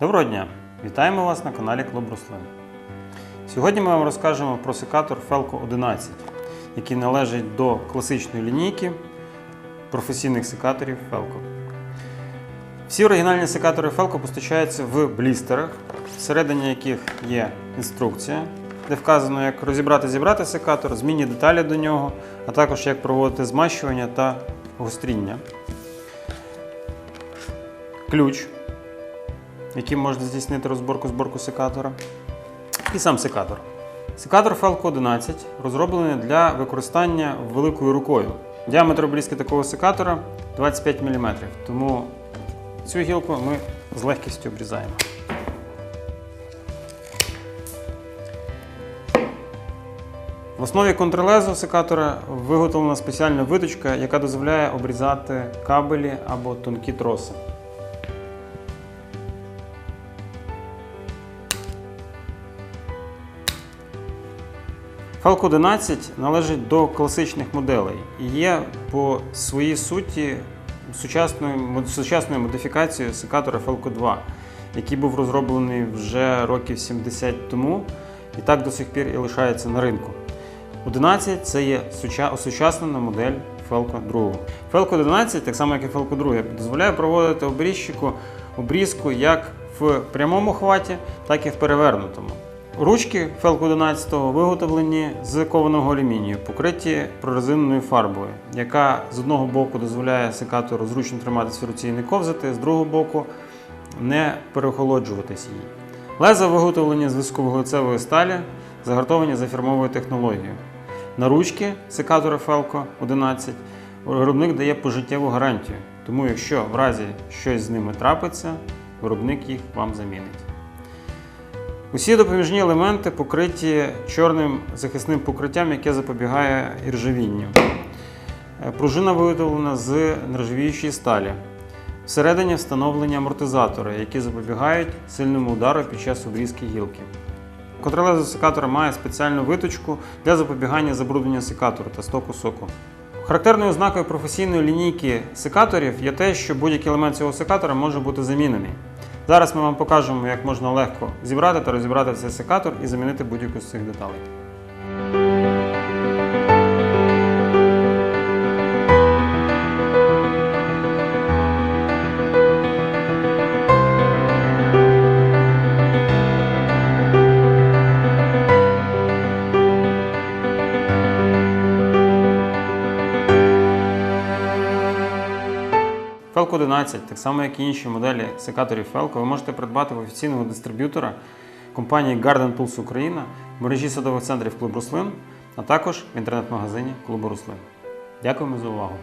Доброго дня! Вітаємо вас на каналі Клуб Рослин. Сьогодні ми вам розкажемо про секатор Felco 11, який належить до класичної лінійки професійних секаторів Felco. Всі оригінальні секатори Felco постачаються в блістерах, всередині яких є інструкція, де вказано, як розібрати зібрати секатор, змінні деталі до нього, а також як проводити змащування та гостріння. Ключ, яким можна здійснити розборку зборку секатора. І сам секатор. Секатор Felco 11 розроблений для використання великою рукою. Діаметр обрізки такого секатора 25 мм, тому цю гілку ми з легкістю обрізаємо. В основі контрлезу секатора виготовлена спеціальна виточка, яка дозволяє обрізати кабелі або тонкі троси. Falco 11 належить до класичних моделей і є по своїй суті сучасною, сучасною модифікацією секатора Falco 2, який був розроблений вже років 70 тому і так до сих пір і лишається на ринку. 11 це є суча- осучаснена модель Felco 2. Felco 11, так само як і Felco 2, дозволяє проводити обрізчику обрізку як в прямому хваті, так і в перевернутому. Ручки Felco 11 виготовлені з кованого алюмінію, покриті прорезиненою фарбою, яка з одного боку дозволяє секатору зручно триматися в руці і не ковзати, з другого боку не переохолоджуватись її. Леза виготовлені з високовуглецевої сталі, загартовані за фірмовою технологією. На ручки секатора Felco 11 виробник дає пожиттєву гарантію, тому якщо в разі щось з ними трапиться, виробник їх вам замінить. Усі допоміжні елементи покриті чорним захисним покриттям, яке запобігає іржавінню. Е, Пружина виготовлена з нержавіючої сталі. Всередині встановлені амортизатори, які запобігають сильному удару під час обрізки гілки. Контролезо секатора має спеціальну виточку для запобігання забруднення секатору та стоку соку. Характерною ознакою професійної лінійки секаторів є те, що будь-який елемент цього секатора може бути замінений. Зараз ми вам покажемо, як можна легко зібрати та розібрати цей секатор і замінити будь-яку з цих деталей. Felco 11, так само як і інші моделі секаторів Felco, ви можете придбати в офіційного дистриб'ютора компанії Garden Pulse Україна в мережі садових центрів Клуб Рослин, а також в інтернет-магазині Клубу Рослин. Дякуємо за увагу!